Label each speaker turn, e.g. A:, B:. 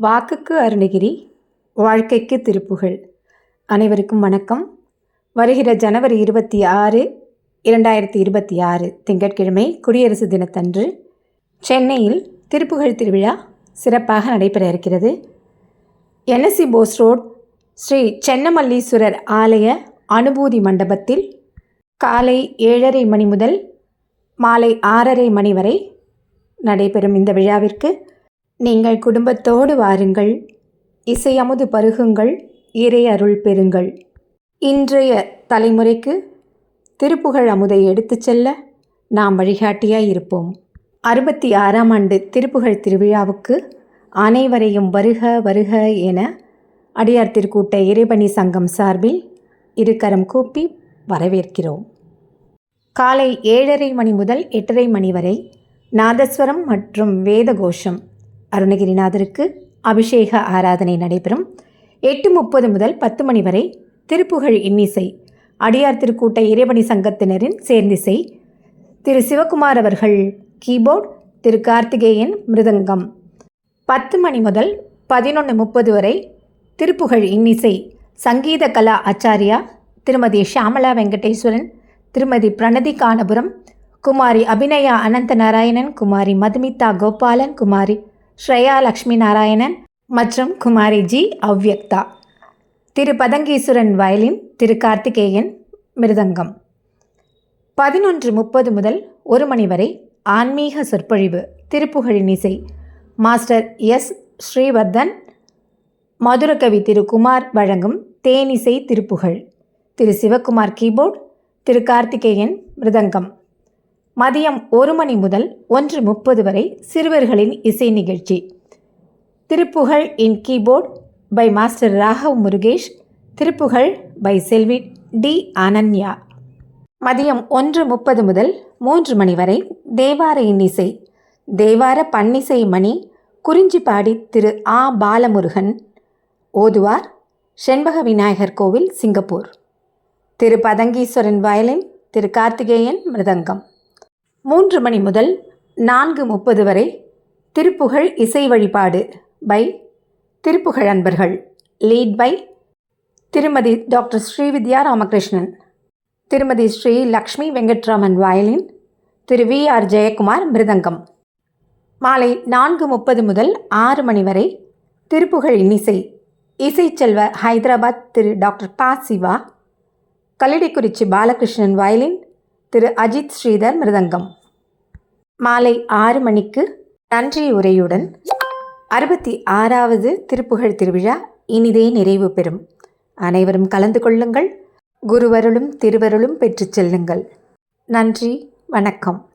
A: வாக்குக்கு அருணகிரி வாழ்க்கைக்கு திருப்புகழ். அனைவருக்கும் வணக்கம். வருகிற ஜனவரி இருபத்தி ஆறு இரண்டாயிரத்தி இருபத்தி ஆறு திங்கட்கிழமை குடியரசு தினத்தன்று சென்னையில் திருப்புகழ் திருவிழா சிறப்பாக நடைபெற இருக்கிறது. என்எஸ்சி போஸ் ரோட் ஸ்ரீ சென்னமல்லீஸ்வரர் ஆலய அனுபூதி மண்டபத்தில் காலை ஏழரை மணி முதல் மாலை ஆறரை மணி வரை நடைபெறும் இந்த விழாவிற்கு நீங்கள் குடும்பத்தோடு வாருங்கள். இசையமுது பருகுங்கள். இறை அருள் பெறுங்கள். இன்றைய தலைமுறைக்கு திருப்புகழ் அமுதை எடுத்துச் செல்ல நாம் வழிகாட்டியாய் இருப்போம். அறுபத்தி ஆறாம் ஆண்டு திருப்புகழ் திருவிழாவுக்கு அனைவரையும் வருக வருக என அடியார் திருக்கூட்ட இறைபணி சங்கம் சார்பில் இருக்கரம் கூப்பி வரவேற்கிறோம். காலை ஏழரை மணி முதல் எட்டரை மணி வரை நாதஸ்வரம் மற்றும் வேத கோஷம் அருணகிரிநாதருக்கு அபிஷேக ஆராதனை நடைபெறும். எட்டு முப்பது முதல் பத்து மணி வரை திருப்புகழ் இன்னிசை அடியார் திருக்கூட்ட இறைவணி சங்கத்தினரின் சேர்ந்திசை திரு சிவகுமார் அவர்கள் கீபோர்ட் திரு கார்த்திகேயன் மிருதங்கம். பத்து மணி முதல் பதினொன்று முப்பது வரை திருப்புகழ் இன்னிசை சங்கீத கலா ஆச்சாரியா திருமதி ஷியாமலா வெங்கடேஸ்வரன் திருமதி பிரணதி காணபுரம் குமாரி அபிநயா அனந்த நாராயணன் குமாரி மதுமிதா கோபாலன் குமாரி ஸ்ரேயா லக்ஷ்மி நாராயணன் மற்றும் குமாரி ஜி அவ்யக்தா திரு பதங்கீஸ்வரன் வயலின் திரு கார்த்திகேயன் மிருதங்கம். பதினொன்று முப்பது முதல் ஒரு மணி வரை ஆன்மீக சொற்பொழிவு திருப்புகழின் இசை. Master S. ஸ்ரீவர்தன் மதுரகவி திரு குமார் வழங்கும் தேனிசை திருப்புகழ். திரு சிவகுமார் கீபோர்ட் திரு கார்த்திகேயன் மிருதங்கம். மதியம் ஒரு மணி முதல் ஒன்று முப்பது வரை சிறுவர்களின் இசை நிகழ்ச்சி. Thiruppugazh in keyboard by master Raghav Murugesh Thiruppugazh by Selvi T Ananya மதியம் ஒன்று முப்பது முதல் மூன்று மணி வரை தேவார இன்னிசை தேவார பன்னிசை மணி குறிஞ்சிப்பாடி திரு ஆ பாலமுருகன் ஓதுவார் செண்பக விநாயகர் கோவில் சிங்கப்பூர். திரு பதங்கீஸ்வரன் வயலின் திரு கார்த்திகேயன் மிருதங்கம். மூன்று மணி முதல் நான்கு முப்பது வரை திருப்புகழ் இசை வழிபாடு பை திருப்புகழ் அன்பர்கள். லீட் பை திருமதி டாக்டர் ஸ்ரீவித்யா ராமகிருஷ்ணன். திருமதி ஸ்ரீ லக்ஷ்மி வெங்கட்ராமன் வயலின் திரு வி ஆர் ஜெயக்குமார் மிருதங்கம். மாலை நான்கு முப்பது முதல் ஆறு மணி வரை திருப்புகழ் இன்னிசை இசைச்செல்வ ஹைதராபாத் திரு டாக்டர் பா சிவா. கல்லிடைக்குறிச்சி பாலகிருஷ்ணன் வயலின் திரு அஜித் ஸ்ரீதர் மிருதங்கம். மாலை ஆறு மணிக்கு நன்றி உரையுடன் அறுபத்தி ஆறாவது திருப்புகழ் திருவிழா இனிதே நிறைவு பெறும். அனைவரும் கலந்து கொள்ளுங்கள். குருவருளும் திருவருளும் பெற்றுச் செல்லுங்கள். நன்றி வணக்கம்.